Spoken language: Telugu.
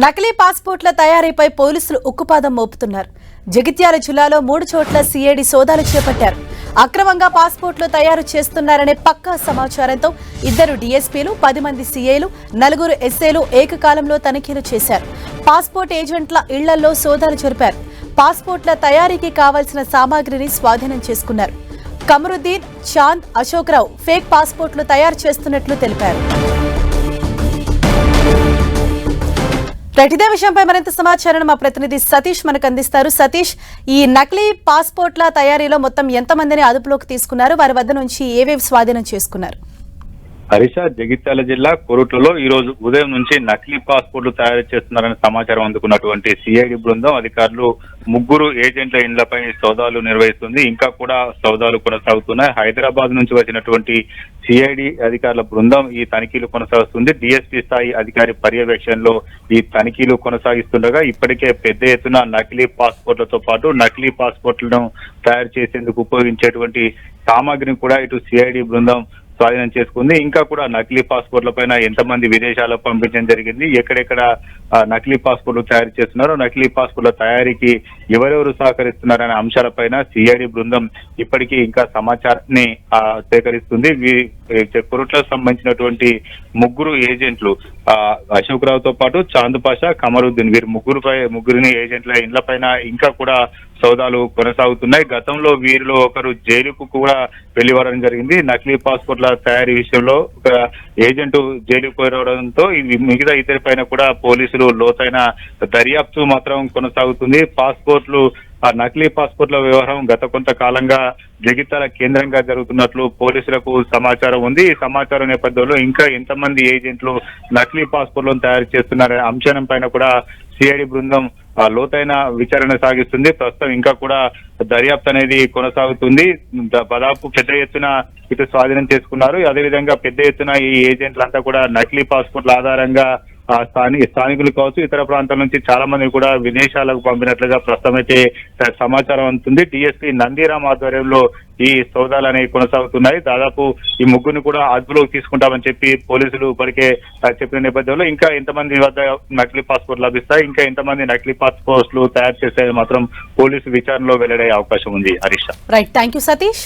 నకిలీ పాస్పోర్ట్ల తయారీపై పోలీసులు ఉక్కుపాదం మోపుతున్నారు. జగిత్యాల జిల్లాలో మూడు చోట్ల సిఐడి సోదాలు చేపట్టారు. అక్రమంగా పాస్పోర్ట్లు తయారు చేస్తున్నారనే పక్కా సమాచారంతో ఇద్దరు డీఎస్పీలు పది మంది సీఏలు నలుగురు ఎస్ఏలు ఏకకాలంలో తనిఖీలు చేశారు. పాస్పోర్ట్ ఏజెంట్ల ఇళ్ళలో సోదాలు జరిపారు. పాస్పోర్ట్ల తయారీకి కావాల్సిన సామాగ్రిని స్వాధీనం చేసుకున్నారు. కమరుద్దీన్ చాంద్ అశోక్రావు ఫేక్ పాస్పోర్ట్లు తయారు చేస్తున్నట్లు తెలిపారు. ప్రతిదే విషయంపై మరింత సమాచారం మా ప్రతినిధి సతీష్ మనకు అందిస్తారు. సతీష్ ఈ నకిలీ పాస్పోర్ట్ల తయారీలో మొత్తం ఎంతమందిని అదుపులోకి తీసుకున్నారు? వారి వద్ద నుంచి ఏవేవి స్వాధీనం చేసుకున్నారు? హరిష జగిత్యాల జిల్లా కొరుట్లలో ఈ రోజు ఉదయం నుంచి నకిలీ పాస్పోర్ట్లు తయారు చేస్తున్నారని సమాచారం అందుకున్నటువంటి సిఐడి బృందం అధికారులు ముగ్గురు ఏజెంట్ల ఇండ్లపై సౌదాలు నిర్వహిస్తుంది. ఇంకా కూడా సౌదాలు కొనసాగుతున్నాయి. హైదరాబాద్ నుంచి వచ్చినటువంటి సిఐడి అధికారుల బృందం ఈ తనిఖీలు కొనసాగుతుంది డిఎస్పీ స్థాయి అధికారి పర్యవేక్షణలో ఈ తనిఖీలు కొనసాగిస్తుండగా ఇప్పటికే పెద్ద ఎత్తున నకిలీ పాస్పోర్ట్లతో పాటు నకిలీ పాస్పోర్ట్లను తయారు చేసేందుకు ఉపయోగించేటువంటి సామాగ్రిని కూడా ఇటు సిఐడి బృందం స్వాధీనం చేసుకుంది. ఇంకా కూడా నకిలీ పాస్పోర్ట్ల పైన ఎంతమంది విదేశాలకు పంపించడం జరిగింది ఎక్కడెక్కడ ఆ, నకిలీ పాస్పోర్ట్లు తయారు చేస్తున్నారో నకిలీ పాస్పోర్ట్ల తయారీకి ఎవరెవరు సహకరిస్తున్నారనే అంశాలపైన సిఐడి బృందం ఇప్పటికీ ఇంకా సమాచారాన్ని ఆ, సేకరిస్తుంది. కురుట్లకు సంబంధించినటువంటి ముగ్గురు ఏజెంట్లు అశోక్ రావుతో పాటు చాంద్ పాషా కమరుద్దీన్ వీరు ముగ్గురు ముగ్గురిని ఏజెంట్ల ఇండ్ల పైన ఇంకా కూడా సౌదాలు కొనసాగుతున్నాయి. గతంలో వీరిలో ఒకరు జైలుకు కూడా వెళ్ళివరడం జరిగింది. నకిలీ పాస్పోర్ట్ల తయారీ విషయంలో ఒక ఏజెంట్ జైలుకు వెళ్ళడంతో మిగతా ఇద్దరి పైన కూడా పోలీసులు లోతైన దర్యాప్తు మాత్రం కొనసాగుతుంది. పాస్పోర్ట్లు ఆ నకిలీ పాస్పోర్ట్ల వ్యవహారం గత కొంతకాలంగా జగిత్యాల కేంద్రంగా జరుగుతున్నట్లు పోలీసులకు సమాచారం ఉంది. ఈ సమాచారం నేపథ్యంలో ఇంకా ఎంతమంది ఏజెంట్లు నకిలీ పాస్పోర్ట్లను తయారు చేస్తున్నారనే అంశం పైన కూడా సిఐడి బృందం ఆ, లోతైన విచారణ సాగిస్తుంది. ప్రస్తుతం ఇంకా కూడా దర్యాప్తు అనేది కొనసాగుతుంది. దాదాపు పెద్ద ఎత్తున ఇటు స్వాధీనం చేసుకున్నారు. అదేవిధంగా పెద్ద ఎత్తున ఈ ఏజెంట్లంతా కూడా నకిలీ పాస్పోర్ట్ల ఆధారంగా ఆ స్థానికులు కావచ్చు ఇతర ప్రాంతాల నుంచి చాలా మంది కూడా విదేశాలకు పంపినట్లుగా ప్రస్తుతం అయితే సమాచారం అందుతుంది. డిఎస్పీ నందిరామ్ ఆధ్వర్యంలో ఈ సోదాలు అనేవి కొనసాగుతున్నాయి. దాదాపు ఈ ముగ్గురిని కూడా అదుపులోకి తీసుకుంటామని చెప్పి పోలీసులు ఇప్పటికే చెప్పిన నేపథ్యంలో ఇంకా ఎంతమంది వద్ద నకిలీ పాస్పోర్ట్ లభిస్తాయి? ఇంకా ఎంతమంది నకిలీ పాస్పోర్ట్లు తయారు చేసేది మాత్రం పోలీసు విచారణలో వెల్లడే అవకాశం ఉంది Harish right thank you Satish